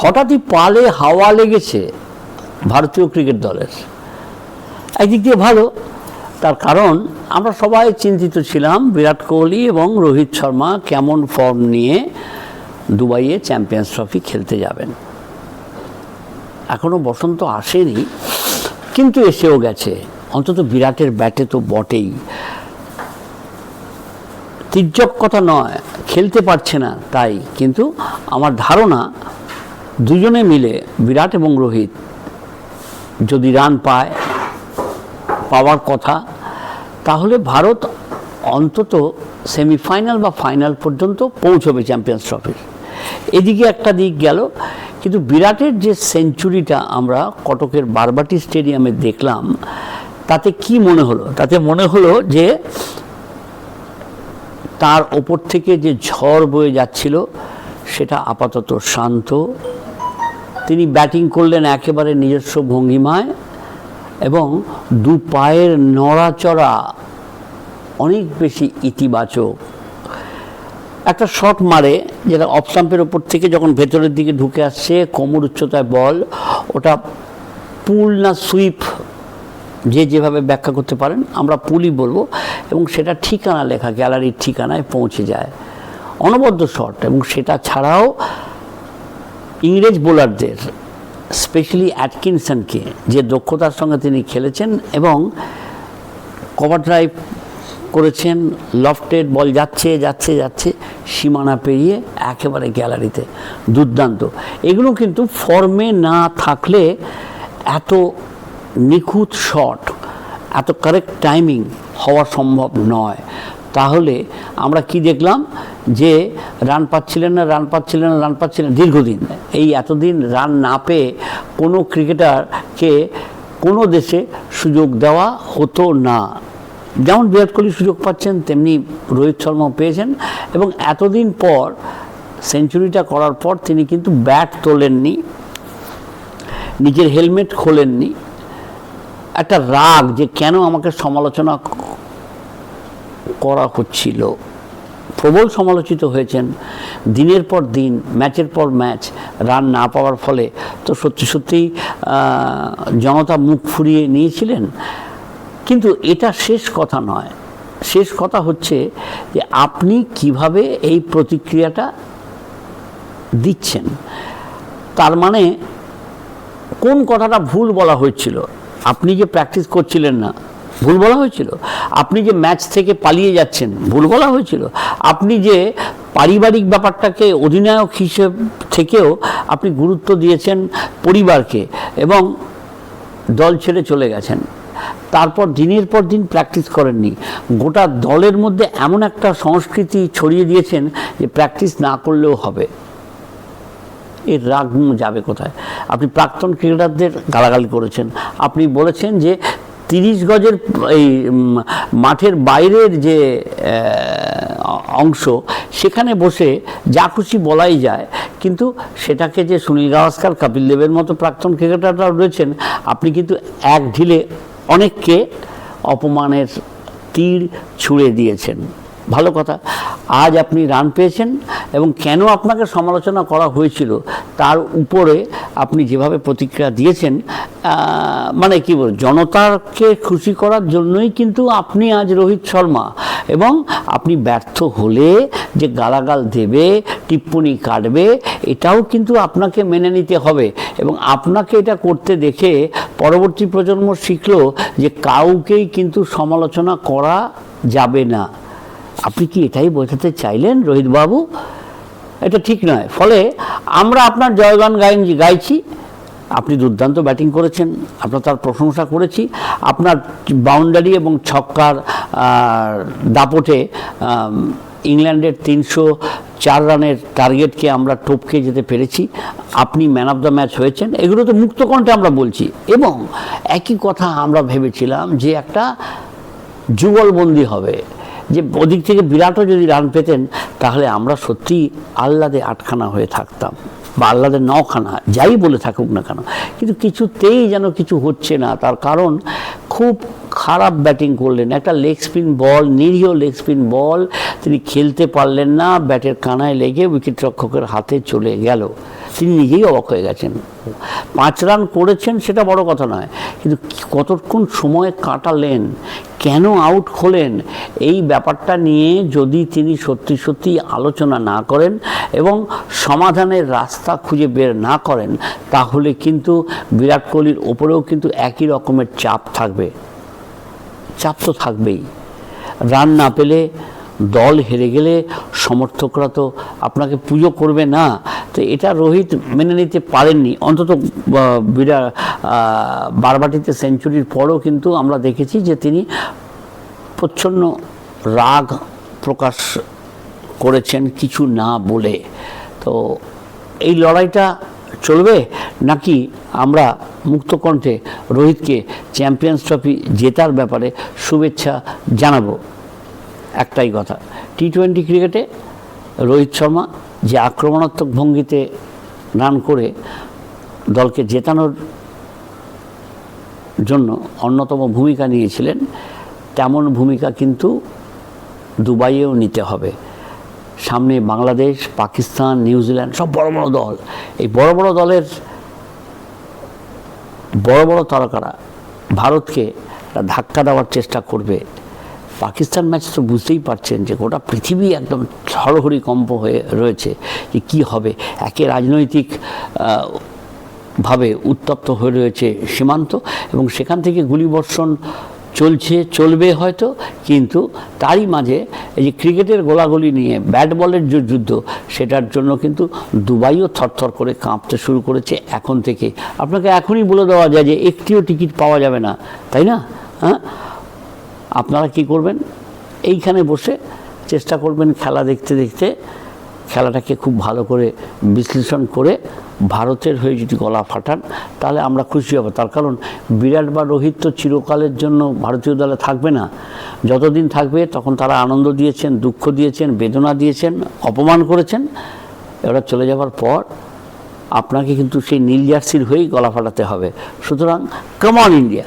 হঠাৎই পালে হাওয়া লেগেছে ভারতীয় ক্রিকেট দলের। একদিক দিয়ে ভালো, তার কারণ আমরা সবাই চিন্তিত ছিলাম বিরাট কোহলি এবং রোহিত শর্মা কেমন ফর্ম নিয়ে দুবাইয়ে চ্যাম্পিয়ন্স ট্রফি খেলতে যাবেন। এখনও বসন্ত আসেনি, কিন্তু এসেও গেছে। অন্তত বিরাটের ব্যাটে তো বটেই। তির্যক কথা নয়, খেলতে পারছে না তাই, কিন্তু আমার ধারণা দুজনে মিলে, বিরাট এবং রোহিত, যদি রান পায়, পাওয়ার কথা, তাহলে ভারত অন্তত সেমিফাইনাল বা ফাইনাল পর্যন্ত পৌঁছবে চ্যাম্পিয়ন্স ট্রফির এদিকে একটা দিক গেল, কিন্তু বিরাটের যে সেঞ্চুরিটা আমরা কটকের বারবাটি স্টেডিয়ামে দেখলাম, তাতে কি মনে হলো? তাতে মনে হলো যে তার ওপর থেকে যে ঝড় বয়ে যাচ্ছিল, সেটা আপাতত শান্ত তিনি ব্যাটিং করলেন একেবারে নিজস্ব ভঙ্গিমায় এবং দু পায়ের নড়াচড়া অনেক বেশি ইতিবাচক। একটা শট মারে যেটা অফ ওপর থেকে যখন ভেতরের দিকে ঢুকে আসছে, কোমর উচ্চতায় বল, ওটা পুল না সুইপ যে যেভাবে ব্যাখ্যা করতে পারেন, আমরা পুলই বলব এবং সেটা ঠিকানা লেখা, গ্যালারির ঠিকানায় পৌঁছে যায়। অনবদ্য শট এবং সেটা ছাড়াও ইংরেজ বোলারদের স্পেশালি অ্যাটকিনসনকে যে দক্ষতার সঙ্গে তিনি খেলেছেন এবং কভার ড্রাইভ করেছেন লফটেড বল যাচ্ছে যাচ্ছে যাচ্ছে, সীমানা পেরিয়ে একেবারে গ্যালারিতে দুর্দান্ত। এগুলো কিন্তু ফর্মে না থাকলে এত নিখুঁত শট এত কারেক্ট টাইমিং হওয়া সম্ভব নয়। তাহলে আমরা কি দেখলাম? যে রান পাচ্ছিলেন না, রান পাচ্ছিলেন না, রান পাচ্ছিলেন দীর্ঘদিন। এই এতদিন রান না পেয়ে কোনো ক্রিকেটারকে কোনো দেশে সুযোগ দেওয়া হতো না। যেমন বিরাট কোহলি সুযোগ পাচ্ছেন, তেমনি রোহিত শর্মাও পেয়েছেন এবং এতদিন পর, সেঞ্চুরিটা করার পর তিনি কিন্তু ব্যাট তোলেননি, নিজের হেলমেট খোলেননি। একটা রাগ যে কেন আমাকে সমালোচনা করা হচ্ছিল। প্রবল সমালোচিত হয়েছেন। দিনের পর দিন, ম্যাচের পর ম্যাচ, রান না পাওয়ার ফলে। তো সত্যি সত্যিই জনতা মুখ ফুরিয়ে নিয়েছিলেন। কিন্তু এটা শেষ কথা নয়। শেষ কথা হচ্ছে যে আপনি কীভাবে এই প্রতিক্রিয়াটা দিচ্ছেন? তার মানে কোন কথাটা ভুল বলা হয়েছিল? আপনি যে প্র্যাকটিস করছিলেন না ভুল বলা হয়েছিল? আপনি যে ম্যাচ থেকে পালিয়ে যাচ্ছেন, ভুল বলা হয়েছিল? আপনি যে পারিবারিক ব্যাপারটাকে অধিনায়ক হিসেব থেকেও আপনি গুরুত্ব দিয়েছেন পরিবারকে এবং দল ছেড়ে চলে গেছেন, তারপর দিনের পর দিন প্র্যাকটিস করেননি, গোটা দলের মধ্যে এমন একটা সংস্কৃতি ছড়িয়ে দিয়েছেন যে প্র্যাকটিস না করলেও হবে। এর রাগ যাবে কোথায়? আপনি প্রাক্তন ক্রিকেটারদের গালাগালি করেছেন, আপনি বলেছেন যে তিরিশ গজের, এই মাঠের বাইরের যে অংশ, সেখানে বসে যা খুশি বলাই যায়। কিন্তু সেটাকে যে সুনীল গাভাস্কার, কপিল দেবের মতো প্রাক্তন ক্রিকেটাররা রয়েছেন, আপনি কিন্তু এক ঢিলে অনেককে অপমানের তীর ছুঁড়ে দিয়েছেন। ভালো কথা। আজ আপনি রান পেয়েছেন এবং কেন আপনাকে সমালোচনা করা হয়েছিল তার উপরে আপনি যেভাবে প্রতিক্রিয়া দিয়েছেন মানে কি বল জনতাকে খুশি করার জন্যই কিন্তু আপনি আজ রোহিত শর্মা এবং আপনি ব্যর্থ হলে যে গালাগাল দেবে, টিপ্পনি কাটবে, এটাও কিন্তু আপনাকে মেনে নিতে হবে এবং আপনাকে এটা করতে দেখে পরবর্তী প্রজন্ম শিখলো যে কাউকেই কিন্তু সমালোচনা করা যাবে না। আপনি কি এটাই বোঝাতে চাইলেন রোহিতবাবু? এটা ঠিক নয়। ফলে আমরা আপনার জয়গান গাইন গাইছি। আপনি দুর্দান্ত ব্যাটিং করেছেন। আমরা তার প্রশংসা করেছি। আপনার বাউন্ডারি এবং ছক্কার দাপটে ইংল্যান্ডের তিনশো চার রানের টার্গেটকে আমরা টপকে যেতে পেরেছি। আপনি ম্যান অফ দ্য ম্যাচ হয়েছেন। এগুলো তো মুক্তকণ্ঠে আমরা বলছি। এবং একই কথা আমরা ভেবেছিলাম যে একটা যুগলবন্দি হবে। যে ওদিক থেকে বিরাটও যদি রান পেতেন তাহলে আমরা সত্যি আহ্লাদে আটখানা হয়ে থাকতাম বা আহ্লাদে নখানা, যাই বলে থাকুক না কেন। কিন্তু কিছুতেই যেন কিছু হচ্ছে না। তার কারণ, খুব খারাপ ব্যাটিং করলেন। একটা লেগ স্পিন বল নিরীহ লেগ স্পিন বল তিনি খেলতে পারলেন না। ব্যাটের কানায় লেগে উইকেট রক্ষকের হাতে চলে গেল। তিনি নিজেই অবাক হয়ে গেছেন। পাঁচ রান করেছেন সেটা বড় কথা নয়, কিন্তু কতক্ষণ সময় কাটালেন, কেন আউট হলেন, এই ব্যাপারটা নিয়ে যদি তিনি সত্যি সত্যি আলোচনা না করেন এবং সমাধানের রাস্তা খুঁজে বের না করেন, তাহলে কিন্তু বিরাট কোহলির ওপরেও কিন্তু একই রকমের চাপ থাকবে। চাপ তো থাকবেই। রান না পেলে দল হেরে গেলে সমর্থকরা তো আপনাকে পুজো করবে না। তো এটা রোহিত মেনে নিতে পারেননি। অন্তত আহ, বিরা বারবাটিতে সেঞ্চুরির পরও কিন্তু আমরা দেখেছি যে তিনি প্রচ্ছন্ন রাগ প্রকাশ করেছেন কিছু না বলে। তো এই লড়াইটা চলবে নাকি আমরা মুক্তকণ্ঠে রোহিতকে চ্যাম্পিয়ন্স ট্রফি জেতার ব্যাপারে শুভেচ্ছা জানাব? একটাই কথা। টি টোয়েন্টি ক্রিকেটে রোহিত শর্মা যে আক্রমণাত্মক ভঙ্গিতে রান করে দলকে জেতানোর জন্য অন্যতম ভূমিকা নিয়েছিলেন, তেমন ভূমিকা কিন্তু দুবাইয়েও নিতে হবে। সামনে বাংলাদেশ, পাকিস্তান নিউজিল্যান্ড সব বড় বড় দল। এই বড় বড় দলের বড় বড় তারকারা ভারতকে ধাক্কা দেওয়ার চেষ্টা করবে পাকিস্তান ম্যাচ তো বুঝতেই পারছেন যে গোটা পৃথিবী একদম হরহরি কম্প হয়ে রয়েছে যে কী হবে। একে রাজনৈতিক ভাবে উত্তপ্ত হয়ে রয়েছে সীমান্ত এবং সেখান থেকে গুলিবর্ষণ চলছে, চলবে হয়তো, কিন্তু তারই মাঝে এই যে ক্রিকেটের গোলাগুলি নিয়ে, ব্যাট বলের যে যুদ্ধ, সেটার জন্য কিন্তু দুবাইও থরথর করে কাঁপতে শুরু করেছে এখন থেকে। আপনাকে এখনই বলে দেওয়া যায় যে একটিও টিকিট পাওয়া যাবে না, তাই না? হ্যাঁ? আপনারা কি করবেন? এইখানে বসে চেষ্টা করবেন খেলা দেখতে দেখতে। খেলাটাকে খুব ভালো করে বিশ্লেষণ করে ভারতের হয়ে যদি গলা ফাটান, তাহলে আমরা খুশি হব। তার কারণ বিরাট বা রোহিত তো চিরকালের জন্য ভারতীয় দলে থাকবে না। যতদিন থাকবে তখন তারা আনন্দ দিয়েছেন, দুঃখ দিয়েছেন, বেদনা দিয়েছেন, অপমান করেছেন। এরা চলে যাওয়ার পর আপনাকে কিন্তু সেই নীল জার্সির হয়েই গলা ফাটাতে হবে। সুতরাং কমন ইন্ডিয়া